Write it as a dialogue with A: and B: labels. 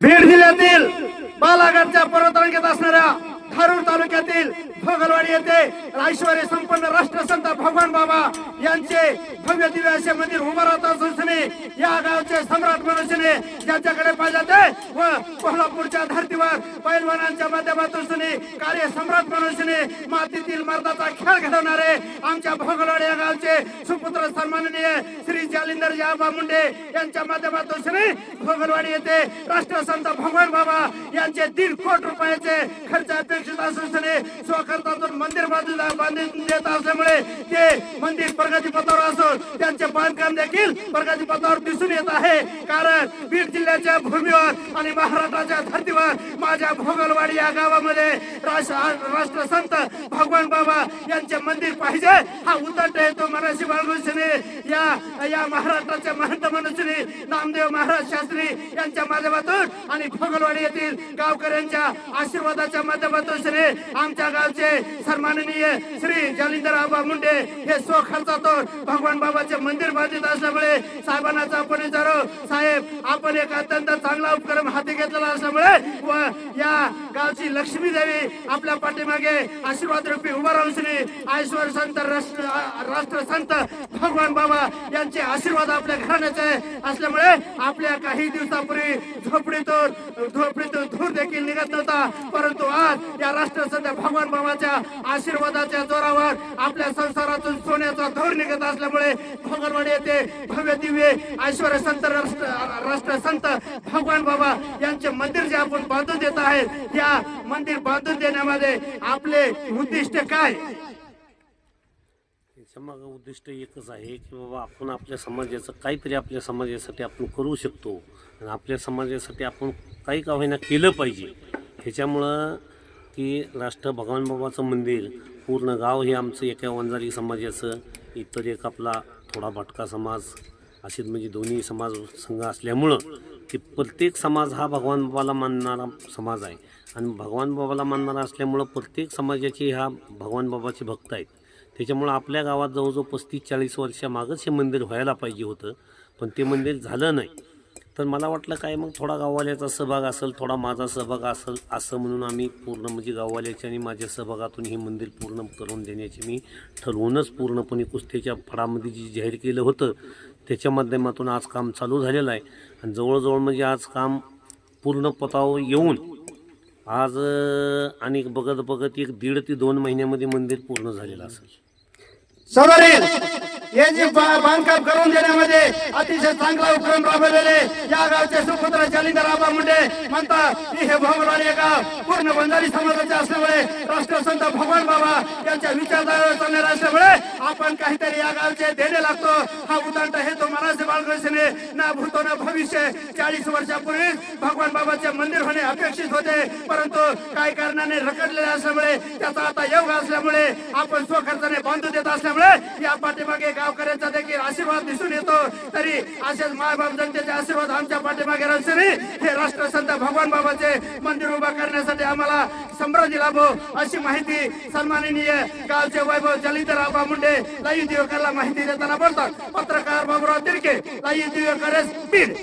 A: बीड जिल्ह्यातील बालाघाटच्या पर्वतरांगेत असणाऱ्या धारूर तालुक्यातील भोगलवाडी येथे ऐश्वर्य संपन्न राष्ट्रसंत भगवान बाबा यांचे भव्य दिव्य असे मंदिर उभं असून या गावचे सम्राट मनुष्यने ज्यांच्याकडे पाहिजे ते व कोल्हापूरच्या धर्तीवर पैलवानांच्या माध्यमातून कार्य सम्राट मनुष्यने मातीतील मर्दाचा खेळ घडवणारे आमच्या भोगलवाडी या गावचे सुपुत्र सन्माननीय श्री जालिंदर याबा मुंडे यांच्या माध्यमातून श्री भोगलवाडी येथे राष्ट्रसंत भगवान बाबा यांचे दीड कोट रुपयाचे खर्च अपेक्षित संस्थेने स्वकर्तातून मंदिर बांधून देत असल्यामुळे ते मंदिर प्रगती पथावर असून त्यांचे बांधकाम देखील प्रगती पथावर दिसून येत आहे. कारण बीड जिल्ह्याच्या भूमीवर आणि महाराष्ट्राच्या धर्तीवर माझ्या भोगलवाडी या गावामध्ये राष्ट्र- संत भगवान बाबा यांचे मंदिर पाहिजे हा उद्धट येतो मराठी बाळगुंशने या या महाराष्ट्राच्या महंत मनुष्यने नामदेव महाराज शास्त्री यांच्या माध्यमातून आणि भोगलवाडी येथील गावकऱ्यांच्या आशीर्वादाच्या माध्यमातून श्री आमच्या गावचे सन्माननीय श्री जालिंदर आबा मुंडे हे स्वखर्चातून भगवान बाबाचे मंदिर बांधित असल्यामुळे साहेबांना आपण विचारू. साहेब आपण एक अत्यंत चांगला उपक्रम हाती घेतलेला असल्यामुळे व या गावची लक्ष्मी देवी आपल्या पाठीमागे आशीर्वाद रूपी उभा राहून श्री ऐश्वर संत राष्ट्र राष्ट्र संत भगवान बाबा यांचे आशीर्वाद आपल्या घराण्याचे असल्यामुळे आपल्या काही दिवसापूर्वी झोपडीतून झोपडीतून धूर नव्हता परंतु आज या राष्ट्रसंत भगवान बाबाच्या आशीर्वादाच्या जोरावर आपल्या संसारातून सोन्याचा धोर निघत असल्यामुळे भगवानवाडी येथे भव्य दिव्य ऐश्वर संत राष्ट्र राष्ट्र संत भगवान बाबा यांचे मंदिर जे आपण बांधून देत आहेत या मंदिर बांधून देण्यामध्ये आपले उद्दिष्ट काय?
B: याच्या उद्दिष्ट एकच आहे की बाबा आपण आपल्या समाजाचं काहीतरी आपल्या समाजासाठी आपण करू शकतो. आणि आपल्या समाजासाठी आपण काही का होईना केलं पाहिजे. ह्याच्यामुळं की राष्ट्र भगवान बाबाचं मंदिर पूर्ण गाव हे आमचं एका वंजारी समाजाचं इतर एक आपला थोडा भटका समाज असे म्हणजे दोन्ही समाज संघ असल्यामुळं की प्रत्येक समाज हा भगवान बाबाला मानणारा समाज आहे. आणि भगवान बाबाला मानणारा असल्यामुळं प्रत्येक समाजाचे ह्या भगवान बाबाचे भक्त आहेत. त्याच्यामुळं आपल्या गावात जवळजवळ पस्तीस चाळीस वर्षामागच हे मंदिर व्हायला पाहिजे होतं. पण ते मंदिर झालं नाही. तर मला वाटलं काय मग थोडा गाववाल्याचा सहभाग असेल थोडा माझा सहभाग असेल असं म्हणून आम्ही पूर्ण म्हणजे गाववाल्याच्या आणि माझ्या सहभागातून हे मंदिर पूर्ण करून देण्याचे मी ठरवूनच पूर्णपणे कुस्तीच्या फळामध्ये जे जाहीर केलं होतं त्याच्या माध्यमातून आज काम चालू झालेलं आहे. आणि जवळजवळ म्हणजे आज काम पूर्ण पतावर येऊन आज आणि बघत बघत एक दीड ते दोन महिन्यामध्ये मंदिर पूर्ण झालेलं असेल.
A: सदरील हे जे बांधकाम करून देण्यामध्ये अतिशय चांगला उपक्रम राबवलेले या गावचे सुपुत्र जालिंदर आबा मुंडे म्हणतात की हे भगवान गाव पूर्ण बंजारी समाजाचे असल्यामुळे राष्ट्रसंत भगवान बाबा यांच्या विचारधारेवर चालणारे असल्यामुळे आपण काहीतरी या गावचे देणे लागतो. हा उदांत हे तो मराठी बाळकृष्णे ना भूतो ना भविष्य. चाळीस वर्षापूर्वी भगवान बाबाचे मंदिर होणे अपेक्षित होते परंतु काही कारणाने रखडलेले असल्यामुळे त्याचा आता योग असल्यामुळे आपण स्वखर्चाने बांधून देत असल्यामुळे असल्यामुळे या पाठीमागे गावकऱ्यांचा देखील आशीर्वाद दिसून येतो. तरी असेच मायबाप जनतेचे आशीर्वाद आमच्या पाठीमागे राहून हे राष्ट्रसंत भगवान बाबाचे मंदिर उभा करण्यासाठी आम्हाला संभ्राजी लाभो अशी माहिती सन्माननीय गावचे वैभव जलिंदर आबा मुंडे लाईव्ह दिवकरला माहिती देताना बोलतात. पत्रकार बाबुराव तिरके लाईव्ह दिवकर बीड